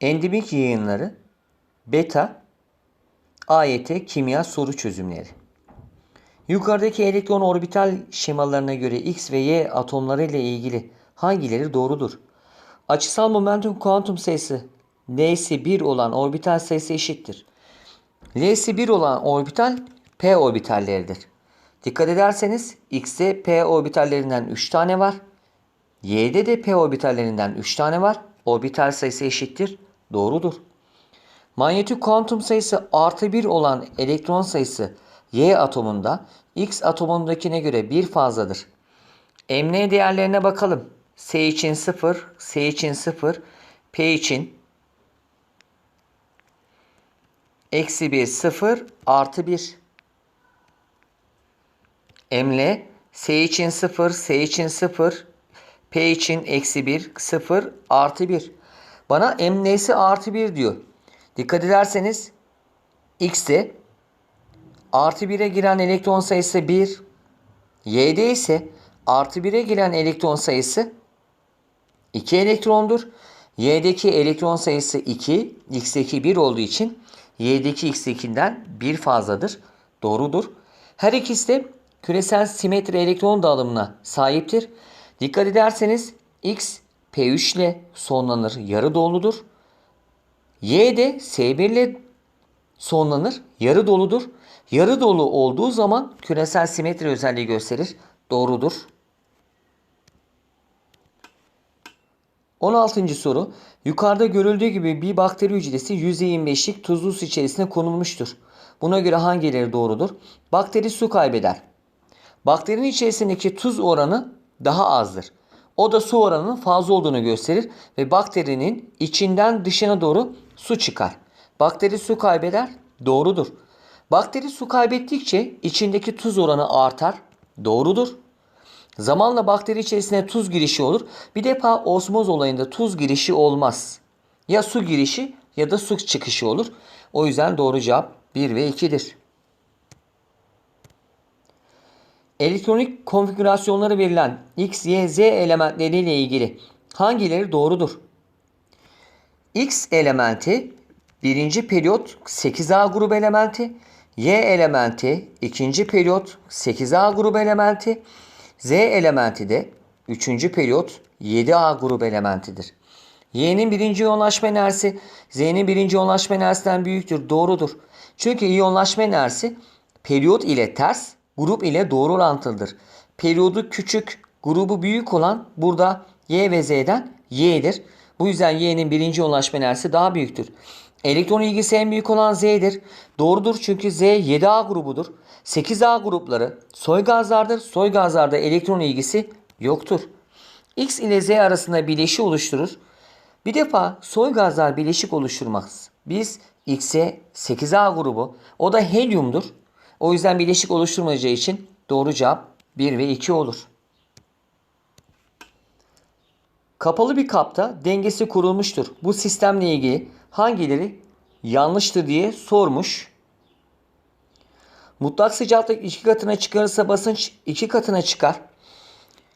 Endemik yayınları Beta AYT Kimya Soru Çözümleri Yukarıdaki elektron orbital şemalarına göre X ve Y atomları ile ilgili hangileri doğrudur? Açısal momentum kuantum sayısı N'si 1 olan orbital sayısı eşittir. L'si 1 olan orbital P orbitalleridir. Dikkat ederseniz X'te P orbitallerinden 3 tane var. Y'de de P orbitallerinden 3 tane var. Orbital sayısı eşittir. Doğrudur. Manyetik kuantum sayısı artı 1 olan elektron sayısı Y atomunda X atomundakine göre bir fazladır. MN değerlerine bakalım. S için 0, S için 0, P için eksi 1, 0, artı 1. M'le S için 0, S için 0, P için eksi 1, 0, artı 1. Bana MN'si artı 1 diyor. Dikkat ederseniz X'te artı 1'e giren elektron sayısı 1. Y'de ise artı 1'e giren elektron sayısı 2 elektrondur. Y'deki elektron sayısı 2, X'deki 1 olduğu için Y'deki X'dekinden 1 fazladır. Doğrudur. Her ikisi de küresel simetri elektron dağılımına sahiptir. Dikkat ederseniz X P3 ile sonlanır, yarı doludur. Y de S1 ile sonlanır, yarı doludur. Yarı dolu olduğu zaman küresel simetri özelliği gösterir. Doğrudur. 16. soru. Yukarıda görüldüğü gibi bir bakteri hücresi %25'lik tuzlu su içerisine konulmuştur. Buna göre hangileri doğrudur? Bakteri su kaybeder. Bakterinin içerisindeki tuz oranı daha azdır. O da su oranının fazla olduğunu gösterir ve bakterinin içinden dışına doğru su çıkar. Bakteri su kaybeder, doğrudur. Bakteri su kaybettikçe içindeki tuz oranı artar, doğrudur. Zamanla bakteri içerisine tuz girişi olur. Bir defa osmoz olayında tuz girişi olmaz. Ya su girişi ya da su çıkışı olur. O yüzden doğru cevap 1 ve 2'dir. Elektronik konfigürasyonları verilen X, Y, Z elementleri ile ilgili hangileri doğrudur? X elementi birinci periyot 8A grup elementi, Y elementi ikinci periyot 8A grup elementi, Z elementi de üçüncü periyot 7A grup elementidir. Y'nin birinci iyonlaşma enerjisi Z'nin birinci iyonlaşma enerjisinden büyüktür. Doğrudur. Çünkü iyonlaşma enerjisi periyot ile ters, grup ile doğru orantılıdır. Periyodu küçük, grubu büyük olan burada Y ve Z'den Y'dir. Bu yüzden Y'nin birinci iyonlaşma enerjisi daha büyüktür. Elektron ilgisi en büyük olan Z'dir. Doğrudur çünkü Z 7A grubudur. 8A grupları soy gazlardır. Soy gazlarda elektron ilgisi yoktur. X ile Z arasında bileşi oluşturur. Bir defa soy gazlar bileşik oluşturmaz. Biz X'e 8A grubu o da helyumdur. O yüzden bileşik oluşturmayacağı için doğru cevap 1 ve 2 olur. Kapalı bir kapta dengesi kurulmuştur. Bu sistemle ilgili hangileri yanlıştır diye sormuş. Mutlak sıcaklık iki katına çıkarırsa basınç iki katına çıkar.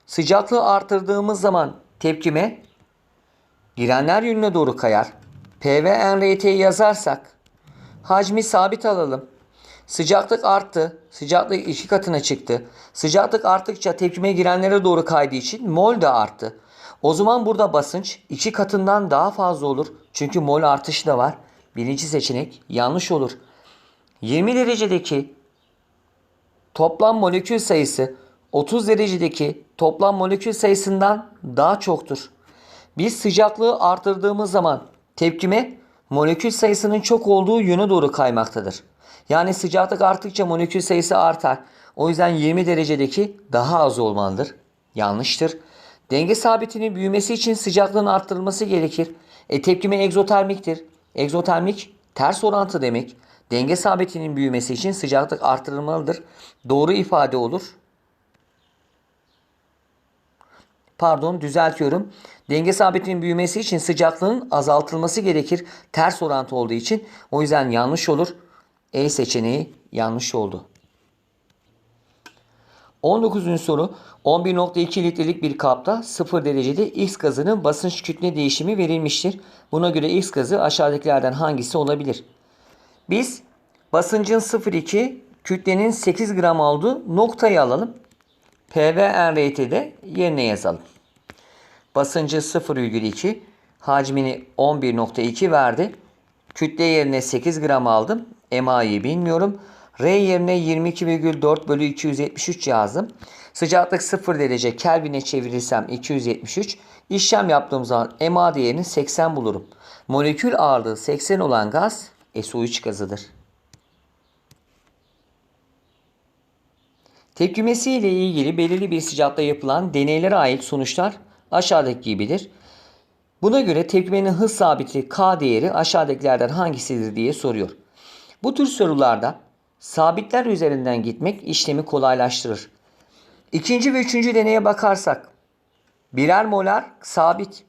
Sıcaklığı artırdığımız zaman tepkime girenler yönüne doğru kayar. P ve NRT'yi yazarsak hacmi sabit alalım. Sıcaklık arttı. Sıcaklık iki katına çıktı. Sıcaklık arttıkça tepkime girenlere doğru kaydığı için mol de arttı. O zaman burada basınç iki katından daha fazla olur. Çünkü mol artışı da var. Birinci seçenek yanlış olur. 20 derecedeki toplam molekül sayısı 30 derecedeki toplam molekül sayısından daha çoktur. Biz sıcaklığı artırdığımız zaman tepkime molekül sayısının çok olduğu yöne doğru kaymaktadır. Yani sıcaklık arttıkça molekül sayısı artar. O yüzden 20 derecedeki daha az olmalıdır. Yanlıştır. Denge sabitinin büyümesi için sıcaklığın arttırılması gerekir. E, tepkime egzotermiktir. Egzotermik ters orantı demek. Denge sabitinin büyümesi için sıcaklık artırılmalıdır. Doğru ifade olur. Pardon düzeltiyorum. Denge sabitinin büyümesi için sıcaklığın azaltılması gerekir. Ters orantı olduğu için. O yüzden yanlış olur. E seçeneği yanlış oldu. 19. soru 11.2 litrelik bir kapta 0 derecede X gazının basınç kütle değişimi verilmiştir. Buna göre X gazı aşağıdakilerden hangisi olabilir? Biz basıncın 0.2 kütlenin 8 gram olduğu noktayı alalım. PVRT'de de yerine yazalım. Basıncı 0,2 hacmini 11.2 verdi. Kütle yerine 8 gram aldım. MA'yı bilmiyorum. R yerine 22,4 bölü 273 yazdım. Sıcaklık 0 derece Kelvin'e çevirirsem 273. İşlem yaptığım zaman MA değerini 80 bulurum. Molekül ağırlığı 80 olan gaz SO3 gazıdır. Tepkimesi ile ilgili belirli bir sıcaklıkta yapılan deneylere ait sonuçlar aşağıdaki gibidir. Buna göre tepkimenin hız sabiti K değeri aşağıdakilerden hangisidir diye soruyor. Bu tür sorularda sabitler üzerinden gitmek işlemi kolaylaştırır. İkinci ve üçüncü deneye bakarsak birer molar sabit.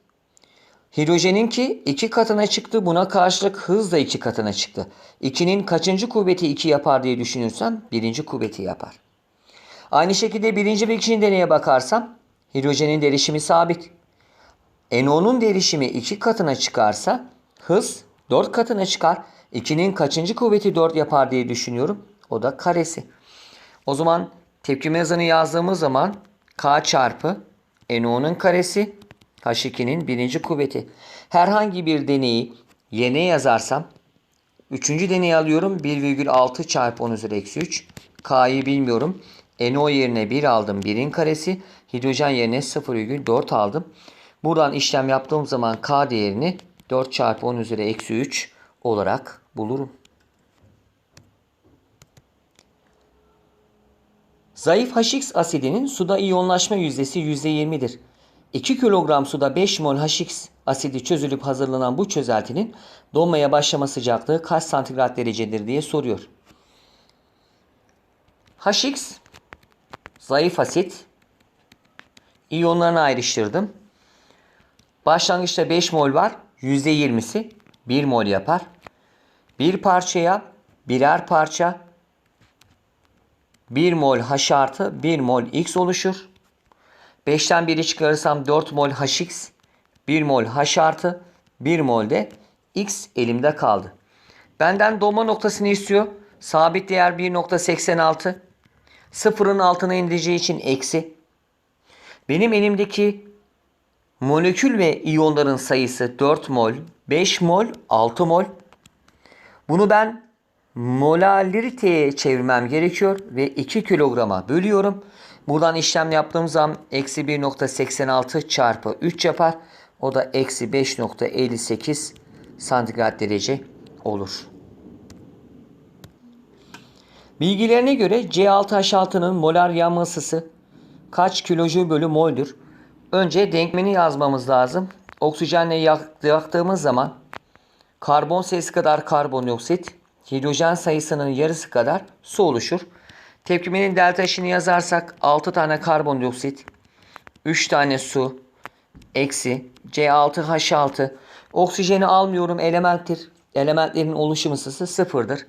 Hidrojeninki iki katına çıktı. Buna karşılık hız da iki katına çıktı. 2'nin kaçıncı kuvveti 2 yapar diye düşünürsem birinci kuvveti yapar. Aynı şekilde birinci ve ikinci deneye bakarsam hidrojenin derişimi sabit. NO'nun derişimi 2 katına çıkarsa hız 4 katına çıkar. 2'nin kaçıncı kuvveti 4 yapar diye düşünüyorum. O da karesi. O zaman tepkime hızını yazdığımız zaman K çarpı NO'nun karesi H2'nin birinci kuvveti. Herhangi bir deneyi yerine yazarsam Üçüncü deneyi alıyorum. 1,6 çarpı 10 üzeri eksi 3. K'yı bilmiyorum. NO yerine 1 aldım. 1'in karesi. Hidrojen yerine 0,4 aldım. Buradan işlem yaptığım zaman K değerini 4 çarpı 10 üzeri eksi 3 olarak bulurum. Zayıf HX asidinin suda iyonlaşma yüzdesi %20'dir. 2 kilogram suda 5 mol HX asidi çözülüp hazırlanan bu çözeltinin donmaya başlama sıcaklığı kaç santigrat derecedir diye soruyor. HX zayıf asit iyonlarını ayrıştırdım. Başlangıçta 5 mol var. %20'si 1 mol yapar. Bir parçaya birer parça 1 mol H artı 1 mol X oluşur. 5'ten 1'i çıkarırsam 4 mol HX 1 mol H artı 1 mol de X elimde kaldı. Benden dolma noktasını istiyor. Sabit değer 1.86. Sıfırın altına indireceği için eksi. Benim elimdeki molekül ve iyonların sayısı 4 mol, 5 mol, 6 mol. Bunu ben molaliteye çevirmem gerekiyor ve 2 kilograma bölüyorum. Buradan işlem yaptığım zaman eksi 1.86 çarpı 3 yapar. O da eksi 5.58 santigrat derece olur. Bilgilerine göre C6H6'nın molar yanma ısısı kaç kilojül bölü moldür? Önce denklemini yazmamız lazım. Oksijenle yak- yaktığımız zaman karbon sayısı kadar karbondioksit, hidrojen sayısının yarısı kadar su oluşur. Tepkimenin delta H'ini yazarsak 6 tane karbondioksit, 3 tane su, eksi C6H6. Oksijeni almıyorum elementtir. Elementlerin oluşum ısısı sıfırdır.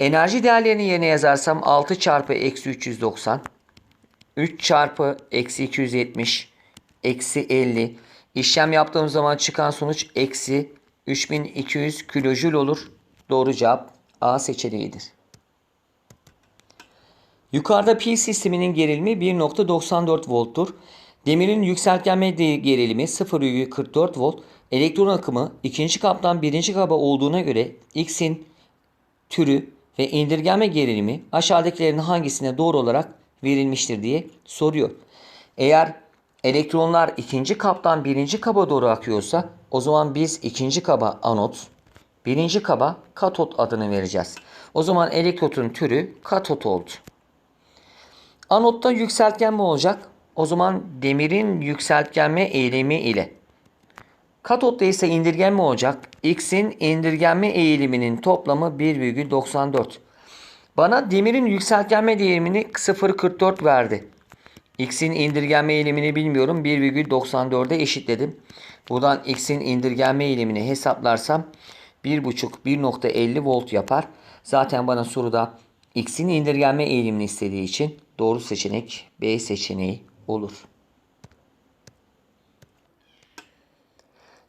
Enerji değerlerini yerine yazarsam 6 çarpı eksi 390. 3 çarpı eksi 270. Eksi 50. İşlem yaptığım zaman çıkan sonuç eksi 3200 kilojül olur. Doğru cevap A seçeneğidir. Yukarıda pil sisteminin gerilimi 1.94 volttur. Demirin yükseltgenme gerilimi 0.44 volt. Elektron akımı ikinci kaptan birinci kaba olduğuna göre X'in türü ve indirgenme gerilimi aşağıdakilerin hangisine doğru olarak verilmiştir diye soruyor. Eğer elektronlar ikinci kaptan birinci kaba doğru akıyorsa o zaman biz ikinci kaba anot, birinci kaba katot adını vereceğiz. O zaman elektrodun türü katot oldu. Anotta yükseltgenme olacak. O zaman demirin yükseltgenme eğilimi ile. Katotta ise indirgenme olacak. X'in indirgenme eğiliminin toplamı 1,94. Bana demirin yükseltgenme değerimini 0,44 verdi. X'in indirgenme eğilimini bilmiyorum. 1,94'e eşitledim. Buradan X'in indirgenme eğilimini hesaplarsam 1,5-1,50 volt yapar. Zaten bana soruda X'in indirgenme eğilimini istediği için Doğru seçenek B seçeneği olur.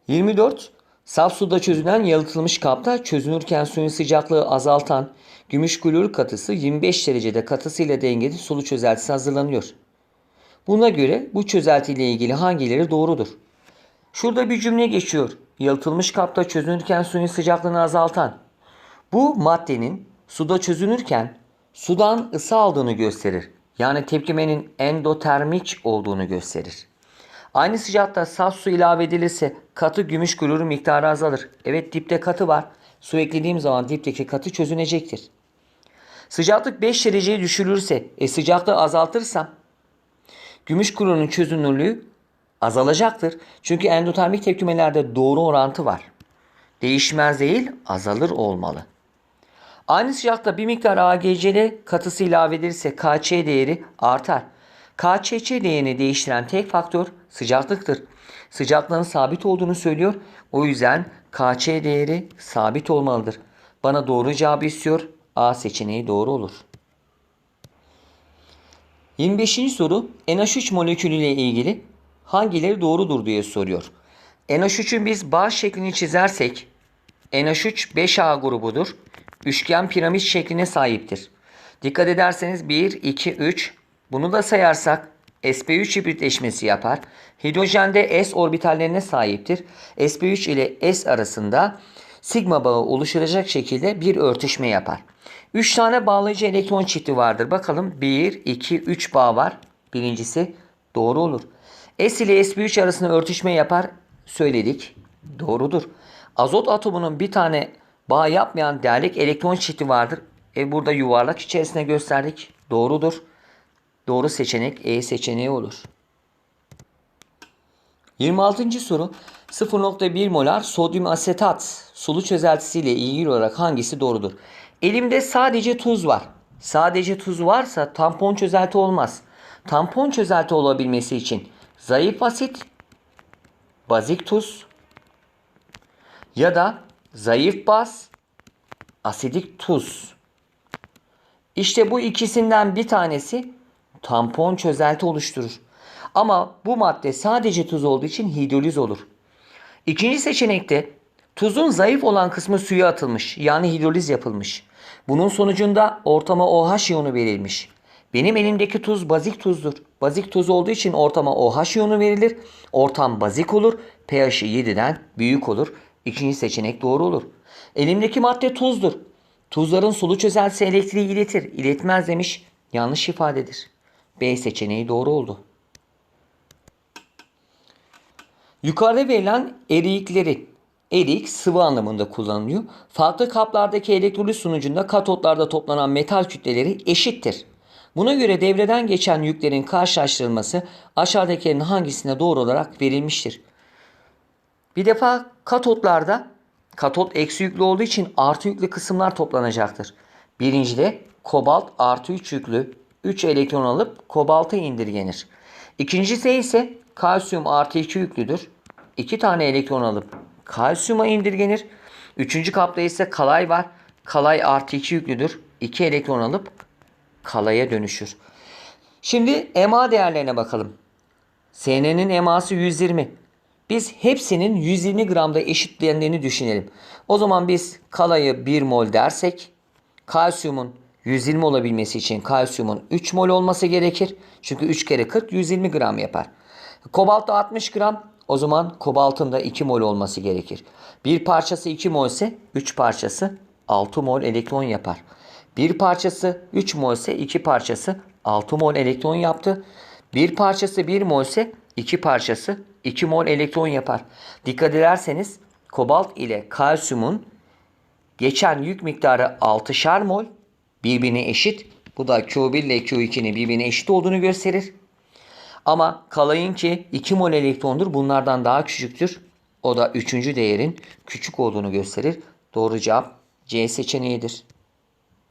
24. Saf suda çözülen yalıtılmış kapta çözünürken suyun sıcaklığı azaltan gümüş klorür katısı 25 derecede katısıyla dengeli sulu çözeltisi hazırlanıyor. Buna göre bu çözelti ile ilgili hangileri doğrudur? Şurada bir cümle geçiyor. Yalıtılmış kapta çözünürken suyun sıcaklığını azaltan. Bu maddenin suda çözünürken sudan ısı aldığını gösterir. Yani tepkimenin endotermik olduğunu gösterir. Aynı sıcakta saf su ilave edilirse katı gümüş klorür miktarı azalır. Evet dipte katı var. Su eklediğim zaman dipteki katı çözünecektir. Sıcaklık 5 dereceye düşürülürse, e sıcaklığı azaltırsam gümüş klorun çözünürlüğü azalacaktır. Çünkü endotermik tepkimelerde doğru orantı var. Değişmez değil, azalır olmalı. Aynı sıcakta bir miktar AGCL katısı ilave edilirse KÇ değeri artar. KÇÇ değerini değiştiren tek faktör sıcaklıktır. Sıcaklığın sabit olduğunu söylüyor. O yüzden KÇ değeri sabit olmalıdır. Bana doğru cevabı istiyor. A seçeneği doğru olur. 25. soru NH3 molekülü ile ilgili hangileri doğrudur diye soruyor. NH3'ün biz bağ şeklini çizersek NH3 5A grubudur. Üçgen piramit şekline sahiptir. Dikkat ederseniz 1, 2, 3 bunu da sayarsak sp3 hibritleşmesi yapar. Hidrojende s orbitallerine sahiptir. sp3 ile s arasında sigma bağı oluşturacak şekilde bir örtüşme yapar. 3 tane bağlayıcı elektron çifti vardır. Bakalım 1, 2, 3 bağ var. Birincisi doğru olur. S ile sp3 arasında örtüşme yapar. Söyledik. Doğrudur. Azot atomunun bir tane bağ yapmayan değerlik elektron çifti vardır. E burada yuvarlak içerisine gösterdik. Doğrudur. Doğru seçenek E seçeneği olur. 26. soru 0.1 molar sodyum asetat sulu çözeltisi ile ilgili olarak hangisi doğrudur? Elimde sadece tuz var. Sadece tuz varsa tampon çözelti olmaz. Tampon çözelti olabilmesi için zayıf asit, bazik tuz ya da zayıf baz, asidik tuz. İşte bu ikisinden bir tanesi tampon çözelti oluşturur. Ama bu madde sadece tuz olduğu için hidroliz olur. İkinci seçenekte tuzun zayıf olan kısmı suya atılmış yani hidroliz yapılmış. Bunun sonucunda ortama OH iyonu verilmiş. Benim elimdeki tuz bazik tuzdur. Bazik tuz olduğu için ortama OH iyonu verilir. Ortam bazik olur. pH'i 7'den büyük olur. İkinci seçenek doğru olur. Elimdeki madde tuzdur. Tuzların sulu çözeltisi elektriği iletir. İletmez demiş. Yanlış ifadedir. B seçeneği doğru oldu. Yukarıda verilen eriyikleri erik sıvı anlamında kullanılıyor. Farklı kaplardaki elektrolit sonucunda katotlarda toplanan metal kütleleri eşittir. Buna göre devreden geçen yüklerin karşılaştırılması aşağıdakilerin hangisine doğru olarak verilmiştir? Bir defa katotlarda katot eksi yüklü olduğu için artı yüklü kısımlar toplanacaktır. Birincide kobalt artı 3 yüklü 3 elektron alıp kobalta indirgenir. İkincisi ise kalsiyum artı 2 yüklüdür. 2 tane elektron alıp kalsiyuma indirgenir. Üçüncü kapta ise kalay var. Kalay artı 2 yüklüdür. 2 elektron alıp kalaya dönüşür. Şimdi EMA değerlerine bakalım. SN'nin EMA'sı 120. Biz hepsinin 120 gramda eşitlendiğini düşünelim. O zaman biz kalayı 1 mol dersek kalsiyumun 120 olabilmesi için kalsiyumun 3 mol olması gerekir. Çünkü 3 kere 40 120 gram yapar. Kobalt da 60 gram. O zaman kobaltın da 2 mol olması gerekir. Bir parçası 2 mol ise 3 parçası 6 mol elektron yapar. Bir parçası 3 mol ise 2 parçası 6 mol elektron yaptı. Bir parçası 1 mol ise 2 parçası 2 mol elektron yapar. Dikkat ederseniz kobalt ile kalsiyumun geçen yük miktarı 6'şar mol birbirine eşit. Bu da Q1 ile Q2'nin birbirine eşit olduğunu gösterir. Ama kalayın ki 2 mol elektrondur. Bunlardan daha küçüktür. O da üçüncü değerin küçük olduğunu gösterir. Doğru cevap C seçeneğidir.